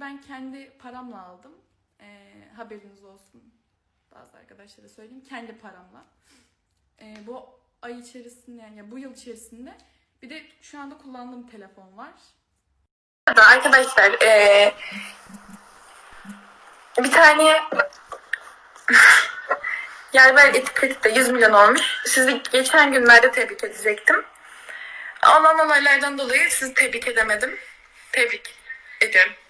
ben kendi paramla aldım. Ee, haberiniz olsun. Bazı arkadaşlara söyleyeyim. Kendi paramla. Ee, bu ay içerisinde yani bu yıl içerisinde bir de şu anda kullandığım telefon var. Arkadaşlar eee, bir tane Yerber etiketi de 100 milyon olmuş. Sizi geçen günlerde tebrik edecektim. Olan olaylardan dolayı sizi tebrik edemedim. Tebrik did.